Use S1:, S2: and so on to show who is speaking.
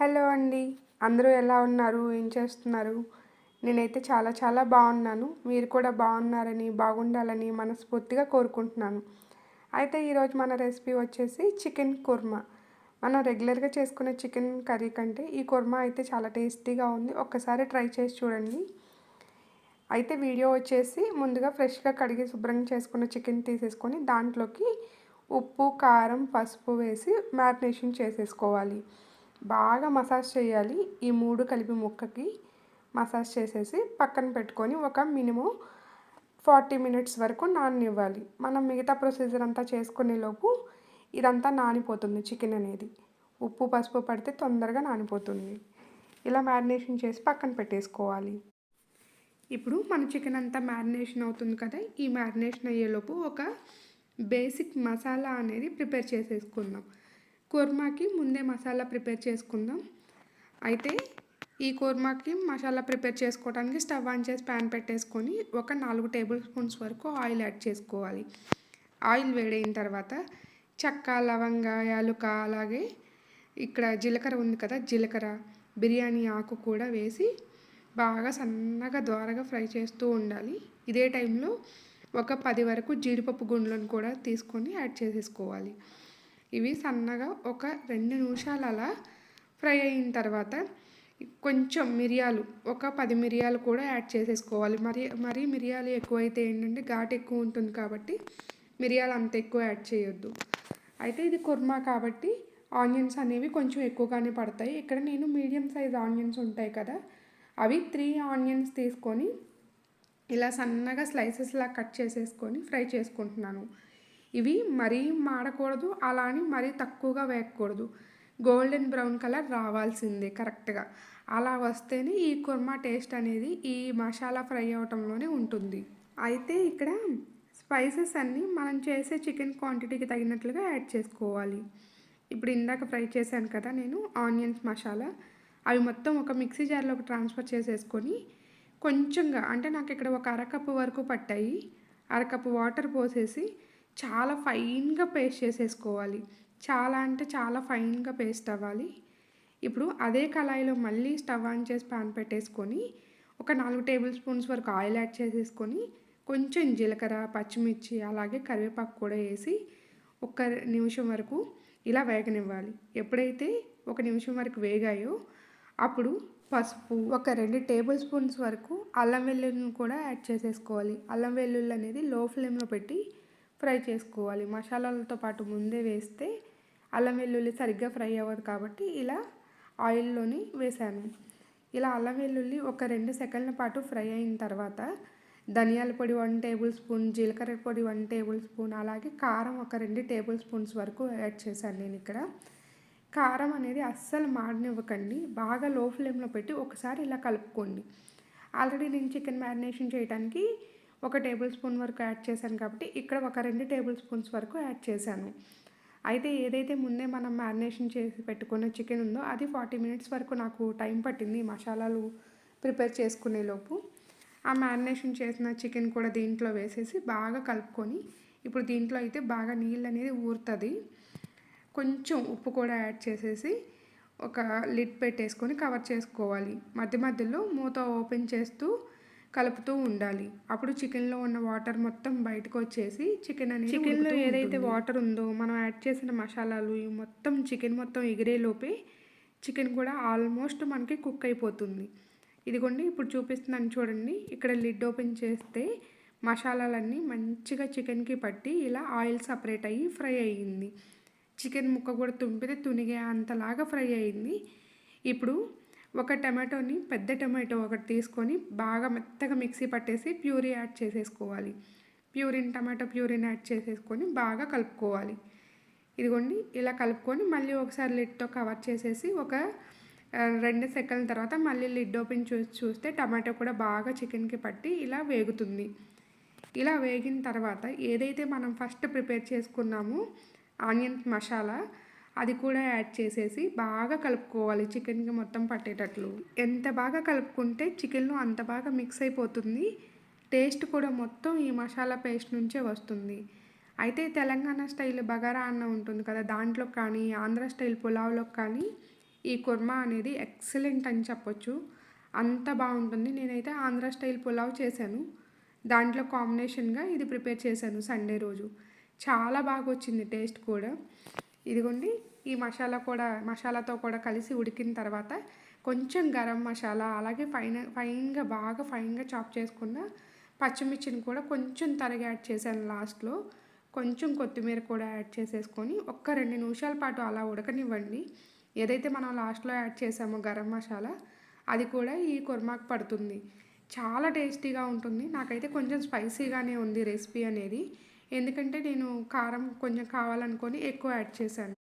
S1: Hello అండి. అందరూ ఎలా ఉన్నారు? ఏం చేస్తున్నారు? నేనైతే చాలా చాలా బాగున్నాను. మీరు కూడా బాగున్నారని బాగుండాలని మనస్ఫూర్తిగా కోరుకుంటున్నాను. అయితే ఈరోజు మన రెసిపీ వచ్చేసి చికెన్ కుర్మా. మనం రెగ్యులర్గా చేసుకునే చికెన్ కర్రీ కంటే ఈ కుర్మా అయితే చాలా టేస్టీగా ఉంది. ఒక్కసారి ట్రై చేసి చూడండి. అయితే వీడియో వచ్చేసి ముందుగా ఫ్రెష్గా కడిగి శుభ్రంగా చేసుకున్న చికెన్ తీసేసుకొని దాంట్లోకి ఉప్పు కారం పసుపు వేసి మ్యారినేషన్ చేసేసుకోవాలి. బాగా మసాజ్ చేయాలి. ఈ మూడు కలిపి ముక్కకి మసాజ్ చేసేసి పక్కన పెట్టుకొని ఒక మినిమం ఫార్టీ మినిట్స్ వరకు నాననివ్వాలి. మనం మిగతా ప్రొసీజర్ అంతా చేసుకునేలోపు ఇదంతా నానిపోతుంది చికెన్ అనేది. ఉప్పు పసుపు పడితే తొందరగా నానిపోతుంది. ఇలా మ్యారినేషన్ చేసి పక్కన పెట్టేసుకోవాలి. ఇప్పుడు మన చికెన్ అంతా మ్యారినేషన్ అవుతుంది కదా ఈ మ్యారినేషన్ అయ్యేలోపు ఒక బేసిక్ మసాలా అనేది ప్రిపేర్ చేసేసుకుందాం. కుర్మాకి ముందే మసాలా ప్రిపేర్ చేసుకుందాం. అయితే ఈ కుర్మాకి మసాలా ప్రిపేర్ చేసుకోవడానికి స్టవ్ ఆన్ చేసి ప్యాన్ పెట్టేసుకొని ఒక నాలుగు టేబుల్ స్పూన్స్ వరకు ఆయిల్ యాడ్ చేసుకోవాలి. ఆయిల్ వేడైన తర్వాత చెక్క లవంగ యాలుక అలాగే ఇక్కడ జీలకర్ర ఉంది కదా జీలకర్ర బిర్యానీ ఆకు కూడా వేసి బాగా సన్నగా ద్వారగా ఫ్రై చేస్తూ ఉండాలి. ఇదే టైంలో ఒక పది వరకు జీడిపప్పు గుండ్లను కూడా తీసుకొని యాడ్ చేసేసుకోవాలి. ఇవి సన్నగా ఒక రెండు నిమిషాలు అలా ఫ్రై అయిన తర్వాత కొంచెం మిరియాలు ఒక పది మిరియాలు కూడా యాడ్ చేసేసుకోవాలి. మరి మరీ మిరియాలు ఎక్కువైతే ఏంటంటే ఘాటు ఎక్కువ ఉంటుంది కాబట్టి మిరియాలు అంత ఎక్కువ యాడ్ చేయొద్దు. అయితే ఇది కుర్మా కాబట్టి ఆనియన్స్ అనేవి కొంచెం ఎక్కువగానే పడతాయి. ఇక్కడ నేను మీడియం సైజ్ ఆనియన్స్ ఉంటాయి కదా అవి త్రీ ఆనియన్స్ తీసుకొని ఇలా సన్నగా స్లైసెస్లా కట్ చేసేసుకొని ఫ్రై చేసుకుంటున్నాను. ఇవి మరీ మాడకూడదు అలా అని మరీ తక్కువగా వేయకూడదు. గోల్డెన్ బ్రౌన్ కలర్ రావాల్సిందే కరెక్ట్గా. అలా వస్తేనే ఈ కుర్మా టేస్ట్ అనేది ఈ మసాలా ఫ్రై అవటంలోనే ఉంటుంది. అయితే ఇక్కడ స్పైసెస్ అన్నీ మనం చేసే చికెన్ క్వాంటిటీకి తగినట్లుగా యాడ్ చేసుకోవాలి. ఇప్పుడు ఇందాక ఫ్రై చేశాను కదా నేను ఆనియన్స్ మసాలా. అవి మొత్తం ఒక మిక్సీ జార్లోకి ట్రాన్స్ఫర్ చేసేసుకొని కొంచెంగా అంటే నాకు ఇక్కడ ఒక అరకప్పు వరకు పట్టాయి. అరకప్పు వాటర్ పోసేసి చాలా ఫైన్గా పేస్ట్ చేసేసుకోవాలి. చాలా అంటే చాలా ఫైన్గా పేస్ట్ అవ్వాలి. ఇప్పుడు అదే కళాయిలో మళ్ళీ స్టవ్ ఆన్ చేసి పాన్ పెట్టేసుకొని ఒక నాలుగు టేబుల్ స్పూన్స్ వరకు ఆయిల్ యాడ్ చేసేసుకొని కొంచెం జీలకర్ర పచ్చిమిర్చి అలాగే కరివేపాకు కూడా వేసి ఒక నిమిషం వరకు ఇలా వేగనివ్వాలి. ఎప్పుడైతే ఒక నిమిషం వరకు వేగాయో అప్పుడు పసుపు ఒక రెండు టేబుల్ స్పూన్స్ వరకు అల్లం వెల్లుల్లిని కూడా యాడ్ చేసేసుకోవాలి. అల్లం వెల్లుల్లి అనేది లో ఫ్లేమ్లో పెట్టి ఫ్రై చేసుకోవాలి. మసాలాలతో పాటు ముందే వేస్తే అల్లం వెల్లుల్లి సరిగ్గా ఫ్రై అవ్వదు కాబట్టి ఇలా ఆయిల్లోని వేసాను. ఇలా అల్లం వెల్లుల్లి ఒక రెండు సెకండ్ల పాటు ఫ్రై అయిన తర్వాత ధనియాల పొడి వన్ టేబుల్ స్పూన్ జీలకర్ర పొడి వన్ టేబుల్ స్పూన్ అలాగే కారం ఒక రెండు టేబుల్ స్పూన్స్ వరకు యాడ్ చేశాను నేను ఇక్కడ. కారం అనేది అస్సలు మాడనివ్వకండి. బాగా లో ఫ్లేమ్లో పెట్టి ఒకసారి ఇలా కలుపుకోండి. ఆల్రెడీ నేను చికెన్ మ్యారినేషన్ చేయడానికి ఒక టేబుల్ స్పూన్ వరకు యాడ్ చేశాను కాబట్టి ఇక్కడ ఒక రెండు టేబుల్ స్పూన్స్ వరకు యాడ్ చేశాను. అయితే ఏదైతే ముందే మనం మ్యారినేషన్ చేసి పెట్టుకున్న చికెన్ ఉందో అది ఫార్టీ మినిట్స్ వరకు నాకు టైం పట్టింది మసాలాలు ప్రిపేర్ చేసుకునే లోపు. ఆ మ్యారినేషన్ చేసిన చికెన్ కూడా దీంట్లో వేసేసి బాగా కలుపుకొని ఇప్పుడు దీంట్లో అయితే బాగా నీళ్ళు అనేది ఊరుతుంది. కొంచెం ఉప్పు కూడా యాడ్ చేసేసి ఒక లిడ్ పెట్టేసుకొని కవర్ చేసుకోవాలి. మధ్య మధ్యలో మూత ఓపెన్ చేస్తూ కలుపుతూ ఉండాలి. అప్పుడు చికెన్లో ఉన్న వాటర్ మొత్తం బయటకు వచ్చేసి చికెన్ అనేది చికెన్లో ఏదైతే వాటర్ ఉందో మనం యాడ్ చేసిన మసాలాలు ఇవి మొత్తం చికెన్ మొత్తం ఎగిరేలోపే చికెన్ కూడా ఆల్మోస్ట్ మనకి కుక్ అయిపోతుంది. ఇదిగోండి ఇప్పుడు చూపిస్తున్నాను చూడండి. ఇక్కడ లిడ్ ఓపెన్ చేస్తే మసాలాలన్నీ మంచిగా చికెన్కి పట్టి ఇలా ఆయిల్ సపరేట్ అయ్యి ఫ్రై అయ్యింది. చికెన్ ముక్క కూడా తుంపితే తునిగే అంతలాగా ఫ్రై అయింది ఇప్పుడు ఒక టమాటోని పెద్ద టమాటో ఒకటి తీసుకొని బాగా మెత్తగా మిక్సీ పట్టేసి ప్యూరీ యాడ్ చేసేసుకోవాలి. ప్యూరిన్ టమాటో ప్యూరిన్ యాడ్ చేసేసుకొని బాగా కలుపుకోవాలి. ఇదిగోండి ఇలా కలుపుకొని మళ్ళీ ఒకసారి లిడ్తో కవర్ చేసేసి ఒక రెండు సెకండ్ల తర్వాత మళ్ళీ లిడ్ ఓపెన్ చూసి చూస్తే టమాటో కూడా బాగా చికెన్కి పట్టి ఇలా వేగుతుంది. ఇలా వేగిన తర్వాత ఏదైతే మనం ఫస్ట్ ప్రిపేర్ చేసుకున్నామో ఆనియన్ మసాలా అది కూడా యాడ్ చేసేసి బాగా కలుపుకోవాలి చికెన్కి మొత్తం పట్టేటట్లు. ఎంత బాగా కలుపుకుంటే చికెన్లో అంత బాగా మిక్స్ అయిపోతుంది. టేస్ట్ కూడా మొత్తం ఈ మసాలా పేస్ట్ నుంచే వస్తుంది. అయితే తెలంగాణ స్టైల్ బగారా అన్న ఉంటుంది కదా దాంట్లో కానీ ఆంధ్ర స్టైల్ పులావ్లో కానీ ఈ కుర్మా అనేది ఎక్సలెంట్ అని చెప్పొచ్చు. అంత బాగుంటుంది. నేనైతే ఆంధ్ర స్టైల్ పులావ్ చేశాను. దాంట్లో కాంబినేషన్గా ఇది ప్రిపేర్ చేశాను సండే రోజు. చాలా బాగా వచ్చింది టేస్ట్ కూడా. ఇదిగోండి ఈ మసాలా కూడా మసాలాతో కూడా కలిసి ఉడికిన తర్వాత కొంచెం గరం మసాలా అలాగే ఫైన్ ఫైన్గా బాగా ఫైన్గా చాప్ చేసుకున్న పచ్చిమిర్చిని కూడా కొంచెం తరగి యాడ్ చేశాను లాస్ట్లో. కొంచెం కొత్తిమీర కూడా యాడ్ చేసేసుకొని ఒక్క రెండు నిమిషాల పాటు అలా ఉడకనివ్వండి. ఏదైతే మనం లాస్ట్లో యాడ్ చేసామో గరం మసాలా అది కూడా ఈ కుర్మాకు పడుతుంది. చాలా టేస్టీగా ఉంటుంది. నాకైతే కొంచెం స్పైసీగానే ఉంది రెసిపీ అనేది. ఎందుకంటే నేను కారం కొంచెం కావాలనుకొని ఎక్కువ యాడ్ చేశాను.